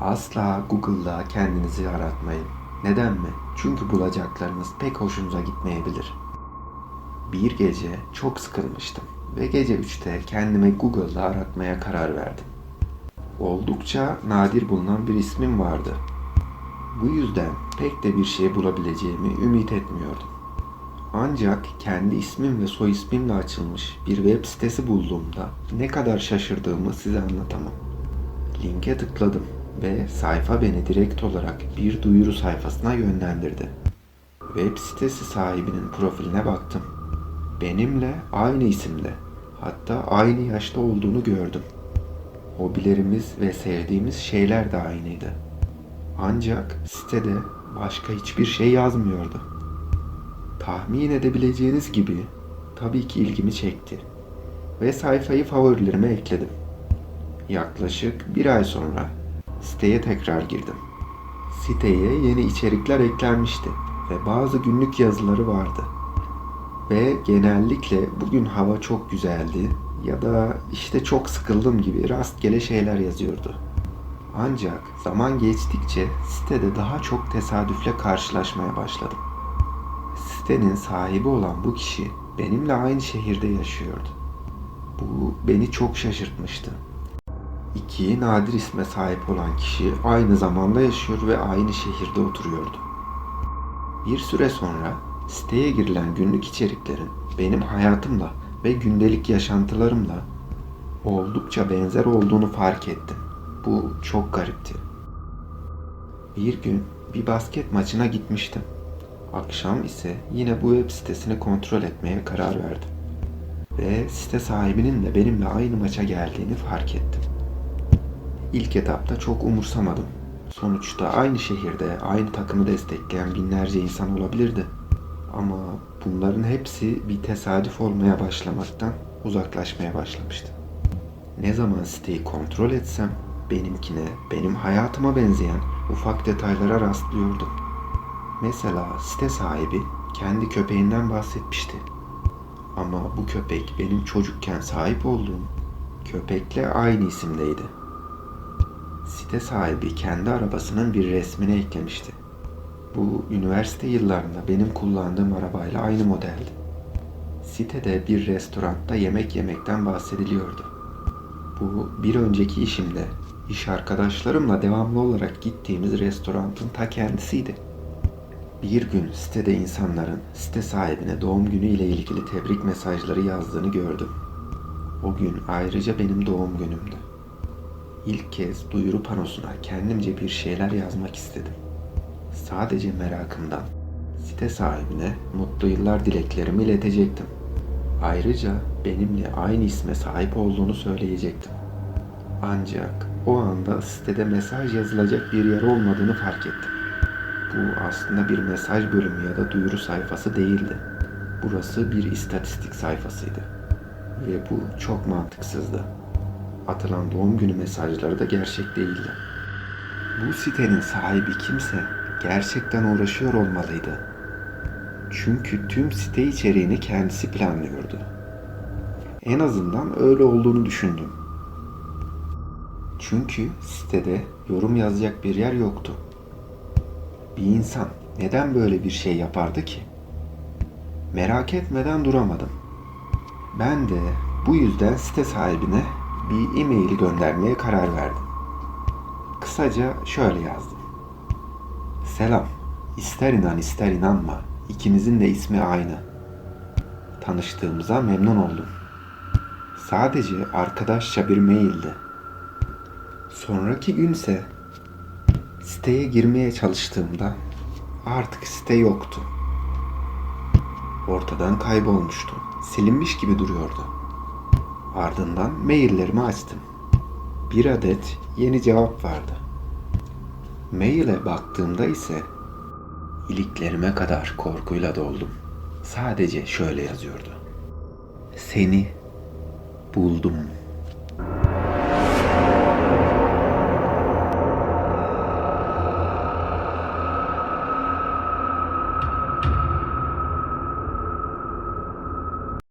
Asla Google'da kendinizi aratmayın. Neden mi? Çünkü bulacaklarınız pek hoşunuza gitmeyebilir. Bir gece çok sıkılmıştım ve gece 3'te kendime Google'da aratmaya karar verdim. Oldukça nadir bulunan bir ismim vardı. Bu yüzden pek de bir şey bulabileceğimi ümit etmiyordum. Ancak kendi ismim ve soy ismimle açılmış bir web sitesi bulduğumda ne kadar şaşırdığımı size anlatamam. Linke tıkladım ve sayfa beni direkt olarak bir duyuru sayfasına yönlendirdi. Web sitesi sahibinin profiline baktım. Benimle aynı isimde, hatta aynı yaşta olduğunu gördüm. Hobilerimiz ve sevdiğimiz şeyler de aynıydı. Ancak sitede başka hiçbir şey yazmıyordu. Tahmin edebileceğiniz gibi tabii ki ilgimi çekti ve sayfayı favorilerime ekledim. Yaklaşık bir ay sonra siteye tekrar girdim. Siteye yeni içerikler eklenmişti ve bazı günlük yazıları vardı. Ve genellikle bugün hava çok güzeldi ya da işte çok sıkıldım gibi rastgele şeyler yazıyordu. Ancak zaman geçtikçe sitede daha çok tesadüfle karşılaşmaya başladım. Sitenin sahibi olan bu kişi benimle aynı şehirde yaşıyordu. Bu beni çok şaşırtmıştı. İki nadir isme sahip olan kişi aynı zamanda yaşıyor ve aynı şehirde oturuyordu. Bir süre sonra siteye girilen günlük içeriklerin benim hayatımla ve gündelik yaşantılarımla oldukça benzer olduğunu fark ettim. Bu çok garipti. Bir gün bir basket maçına gitmiştim. Akşam ise yine bu web sitesini kontrol etmeye karar verdim. Ve site sahibinin de benimle aynı maça geldiğini fark ettim. İlk etapta çok umursamadım. Sonuçta aynı şehirde aynı takımı destekleyen binlerce insan olabilirdi. Ama bunların hepsi bir tesadüf olmaya başlamaktan uzaklaşmaya başlamıştı. Ne zaman siteyi kontrol etsem benimkine, benim hayatıma benzeyen ufak detaylara rastlıyordum. Mesela site sahibi kendi köpeğinden bahsetmişti. Ama bu köpek benim çocukken sahip olduğum köpekle aynı isimdeydi. Site sahibi kendi arabasının bir resmini eklemişti. Bu üniversite yıllarında benim kullandığım arabayla aynı modeldi. Sitede bir restoranda yemek yemekten bahsediliyordu. Bu bir önceki işimde iş arkadaşlarımla devamlı olarak gittiğimiz restoranın ta kendisiydi. Bir gün sitede insanların site sahibine doğum günü ile ilgili tebrik mesajları yazdığını gördüm. O gün ayrıca benim doğum günümdü. İlk kez duyuru panosuna kendimce bir şeyler yazmak istedim. Sadece merakımdan site sahibine mutlu yıllar dileklerimi iletecektim. Ayrıca benimle aynı isme sahip olduğunu söyleyecektim. Ancak o anda sitede mesaj yazılacak bir yer olmadığını fark ettim. Bu aslında bir mesaj bölümü ya da duyuru sayfası değildi. Burası bir istatistik sayfasıydı. Ve bu çok mantıksızdı. Atılan doğum günü mesajları da gerçek değildi. Bu sitenin sahibi kimse gerçekten uğraşıyor olmalıydı. Çünkü tüm site içeriğini kendisi planlıyordu. En azından öyle olduğunu düşündüm. Çünkü sitede yorum yazacak bir yer yoktu. Bir insan neden böyle bir şey yapardı ki? Merak etmeden duramadım. Ben de bu yüzden site sahibine bir e-mail göndermeye karar verdim. Kısaca şöyle yazdım. Selam. İster inan ister inanma. İkimizin de ismi aynı. Tanıştığımıza memnun oldum. Sadece arkadaşça bir maildi. Sonraki günse siteye girmeye çalıştığımda artık site yoktu. Ortadan kaybolmuştu. Silinmiş gibi duruyordu. Ardından maillerimi açtım. Bir adet yeni cevap vardı. Maile baktığımda ise iliklerime kadar korkuyla doldum. Sadece şöyle yazıyordu. Seni buldum.